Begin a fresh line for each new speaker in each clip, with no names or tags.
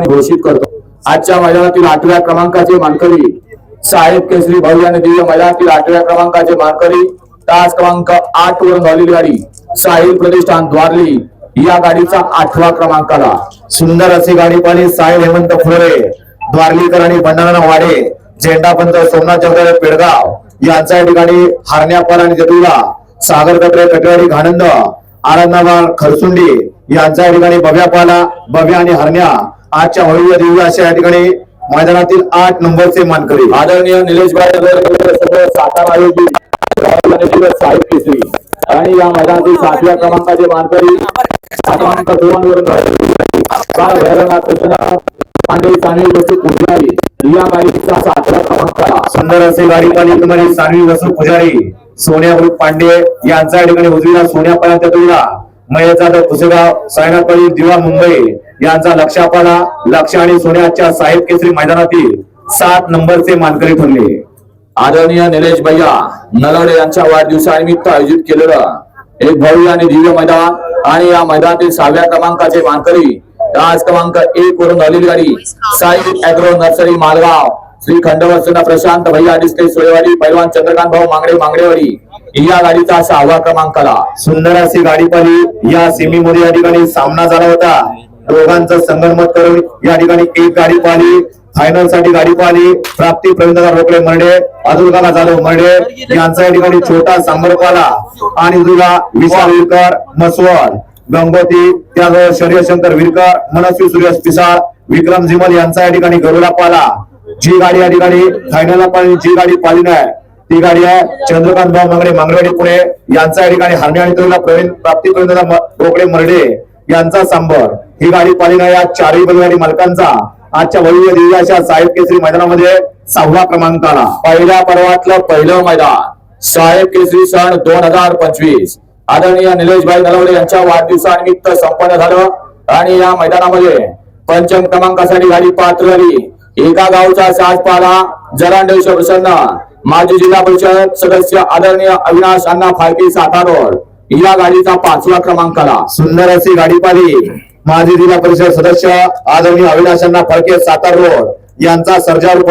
घोषित करतो. आजच्या मैदानातील आठव्या क्रमांकाचे मानकरी साहेब केसरी भाऊ आणि दिव्य मैदानातील आठव्या क्रमांकाचे मानकरी तास क्रमांक आठ वरून झालेली गाडी साहिल प्रतिष्ठान द्वारली या गाडीचा आठवा क्रमांक आला
सुंदर अशी गाडी पाहिली साहेब हेमंत फुले द्वारलीकर आणि भंडारा वाडे झेंडापंत सोमनाथ जगदाळे पेडगाव यांच्या या ठिकाणी हरण्यापाल आणि जतुला सागर कटरे कटवाडी घाणंद आनंदाबाद खरसुंडी यांच्या या ठिकाणी बव्यापाला बव्या आणि हरण्या आजच्या दिव्य अशा या ठिकाणी मैदानातील आठ नंबरचे मानकरी.
आदरणीय निलेश सातारा साहिब केसरी आणि या मैदानातील सातव्या क्रमांकाचे मानकरी क्रमांक पांडे पुजारी गाडीचा सातव्या क्रमांकाला
सुंदर असे गाडी तुम्हाला सानवी वसू पुजारी सोन्या ग्रुप पांडे यांच्या या ठिकाणी उजवीला सोन्या पर्यंत तुला महेश जाधव पुसेगाव सायनापल्ली दिवा मुंबई. यांचा लक्षापाला लक्ष आणि सोन्याच्या साहेब केसरी मैदानातील सात नंबरचे मानकरी ठरले.
आदरणीय निलेश भैया नलवडे यांच्या वाढदिवसानिमित्त आयोजित केलेलं एक भव्य आणि दिव्य मैदान आणि या मैदानातील सहाव्या क्रमांकाचे मानकरी तास क्रमांक एक वरून झालेली गाडी साई अॅग्रो नर्सरी मालगाव श्री खंडवर्षना प्रशांत भैया डिस्टे सुळेवाडी पैलवान चंद्रकांत भाऊ मांगडे मांगडेवाडी. या गाडीचा सहावा क्रमांकाला.
सुंदर अशी गाडी पाहिली. या सेमी मध्ये या ठिकाणी सामना झाला होता. दोघांचं संगणमत करून या ठिकाणी एक गाडी पाहिली. फायनलसाठी गाडी पाहिली. प्राप्ती प्रवीणदादा रोकडे मर्डे अतुल काका जाधव मर्डे. यांचा या ठिकाणी छोटा सांबरपाला आणि तुला विशाल विरकर मसवड गंगोती त्याजवळ शरीरशंकर विरकर मनस्वी सुरेश पिसाळ विक्रम झिमल यांचा या ठिकाणी गरुडा पाला जी गाडी या ठिकाणी फायनलला पाहिली जी गाडी पाहिली नाही ती गाडी आहे चंद्रकांत भाऊ मांगडे मांगडेवाडी पुणे. यांचा या ठिकाणी हरणे आणि तुला प्रवीण प्राप्ती प्रवीण रोकडे मर्डे यांचा सांबर ही गाडी पालिका या चारही बैलगाडी मालकांचा. आजच्या भव्य दिव्याच्या साहेब केसरी मैदानामध्ये सहावा क्रमांक आला
पहिल्या पर्वातलं पहिलं मैदान. साहेब केसरी सण दोन हजार पंचवीस. आदरणीय निलेशभाई नलवडे यांच्या वाढदिवसानिमित्त संपन्न झालं आणि या मैदानामध्ये पंचम क्रमांकासाठी गाडी पात्र झाली एका गावचा साजपाला जरांडेश प्रसन्न. माजी जिल्हा परिषद सदस्य आदरणीय अविनाश अण्णा फाळके सातारोड या गाडीचा पाचवा क्रमांक आला
सुंदर अशी गाडी पाली माजी जिल्हा परिषद सदस्य आदरणीय अविनाशांना फडके सातार रोड यांचा सर्जारूप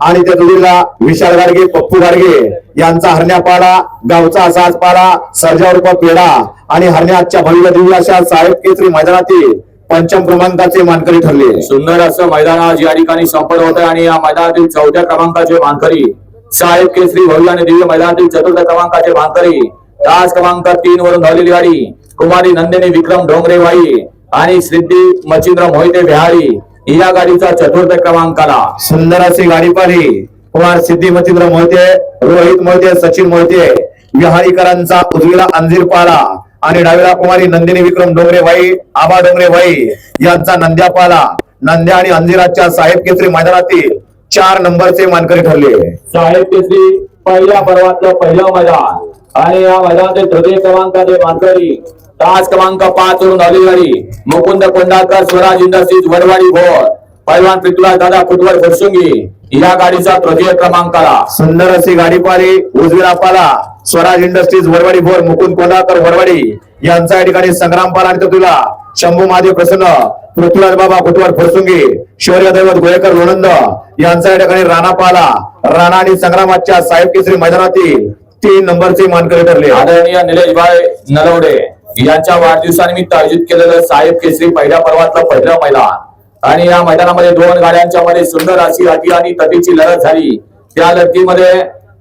आणि त्या जोडीला विशाल गाडगे पप्पू गाडगे यांचा हरण्यापाडा गावचा असाच पाडा सर्जारूप पेढा आणि हरण्याच्या भव्य दिव्य अशा साहेब केसरी मैदानातील पंचम क्रमांकाचे मानकरी ठरले.
सुंदर असं मैदान आज या ठिकाणी संपन्न होत आहे आणि या मैदानातील चौथ्या क्रमांकाचे मानकरी साहेब केसरी भव्य आणि दिव्य मैदानातील चतुर्थ क्रमांकाचे मानकरी तास क्रमांक तीन वरून धावलेली गाडी कुमारी नंदिनी विक्रम डोंगरे वाई आणि सिद्धी मच्छिंद्र मोहिते बिहारी. या गाडीचा चतुर्थ क्रमांकाला
सुंदर अशी गाडी पाहिली. कुमार सिद्धी मच्छिंद्र मोहिते रोहित मोहिते सचिन मोहिते विहारीकरांचा उजवीला अंजीर पाला आणि डावीला कुमारी नंदिनी विक्रम डोंगरे वाई आबा डोंगरे वाई यांचा नंद्या पाला. नंद्या आणि अंजिराच्या साहेब केसरी मैदानातील चार नंबरचे मानकरी ठरले.
साहेब केसरी पहिल्या पर्वातलं पहिलं मैदान. आणि या मैदानातील तृतीय क्रमांकाचे मानकरी तास क्रमांक पाच वरून गाडी मुकुंद कोंडाकर स्वराज इंडस्ट्रीज वडवाडी भोर पैलवान पृथ्वीराज दादा फुटवर फुरसुंगी या गाडीचा तृतीय क्रमांकाला
सुंदर अशी गाडी पाहिली उजवीला पाला स्वराज इंडस्ट्रीज वरवाडी भोर मुकुंद कोंडाकर वरवाडी यांचा या ठिकाणी संग्राम पाला आणि तुला. शंभू महादेव प्रसन्न पृथ्वीराज बाबा कुटवर फुरसुंगी शौर्य दैवत गोयकर लोणंद यांचा या ठिकाणी राणा पाला. राणा आणि संग्रामाच्या साहेब केसरी मैदानातील तीन नंबरचे मानकरी ठरले.
आदरणीय निलेशभाई नलवडे यांच्या वाढदिवसानिमित्त आयोजित केलेलं साहेब केसरी पहिल्या पर्वातलं पहिलं मैदान. आणि या मैदानामध्ये दोन गाड्यांच्या मध्ये सुंदर अशी अटी आणि तटीची लढत झाली. त्या लढतीमध्ये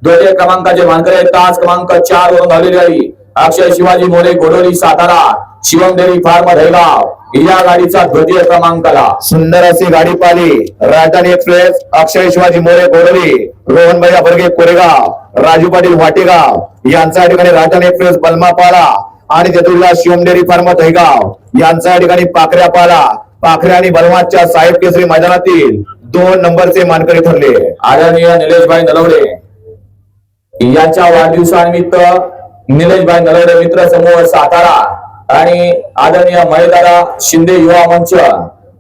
द्वितीय क्रमांकाचे मानकरी आहेत. तास क्रमांक चार वरून झालेली गाडी अक्षय शिवाजी मोरे गोडोली सातारा शिवम देवी फार्म रेगाव. या गाडीचा द्वितीय क्रमांकाला
सुंदर अशी गाडी पाली राजधानी एक्सप्रेस अक्षय शिवाजी मोरे गोडोली रोहन भैया बर्गे कोरेगाव राजू पाटील वाटेगाव. यांचा ठिकाणी राजधानी एक्सप्रेस बलमापाला आणि तेथुला शिवमडेरी फार्म दहेगाव यांचा या ठिकाणी पाखऱ्या पाला. पाखऱ्या आणि बलमाच्या साहेब केसरी मैदानातील दोन नंबरचे मानकरी ठरले.
आदरणीय निलेशभाई नलवडे. यांच्या वाढदिवसानिमित्त निलेशभाई नलवडे मित्र समूह सातारा आणि आदरणीय महेदारा शिंदे युवा मंच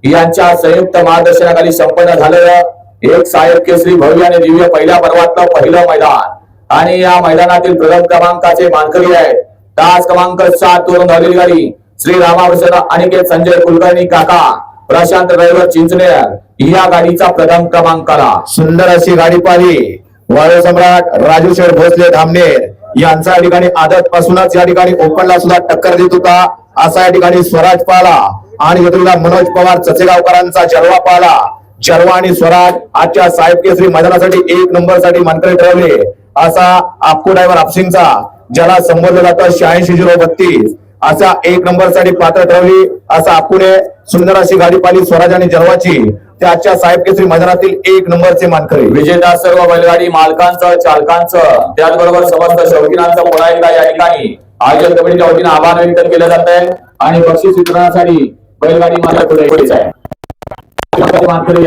यांच्या संयुक्त मार्गदर्शनाखाली संपन्न झालेलं एक साहेब केसरी भव्य आणि दिव्य पहिल्या पर्वातलं पहिलं मैदान. आणि या मैदानातील प्रथम क्रमांकाचे मानकरी आहेत तास क्रमांक सात वरून धावलेली गाडी श्री रामावृषद अनिकेत संजय कुलकर्णी काका प्रशांत ड्रायव्हर चिंचनेर. या गाडीचा प्रथम क्रमांक आला
सुंदर अशी गाडी पाहिली. वाळू सम्राट राजू शेठ भोसले धामनेर यांचा या ठिकाणी आदत पासूनच या ठिकाणी ओपनला सुद्धा टक्कर देत होता. असा या ठिकाणी स्वराज पाहला आणि इथला मनोज पवार चचेगावकरांचा जलवा पाहला. जलवा आणि स्वराज आजच्या साहेब केसरी मैदानासाठी एक नंबरसाठी मानकरी ठरवले. असा आपको ड्रायव्हर आपसिंगचा ज्याला संबोधलं जातं शहाऐंशी झिरो बत्तीस. असा एक नंबरसाठी पात्र ठरवली. असा आपुणे सुंदर अशी गाडी पाली स्वराज आणि जलवाची त्याच्या साहेब केसरी मैदानातील एक नंबरचे मानकरी.
विजेता सर्व बैलगाडी मालकांचं चालकांचं त्याचबरोबर समस्त शौकीनांचं पुन्हा एकदा या ठिकाणी. आयोजन कमिटीच्या वतीने आभार व्यक्त केलं जात आहे आणि बक्षीस वितरणासाठी बैलगाडी मालक पुढे आहे. मानकरी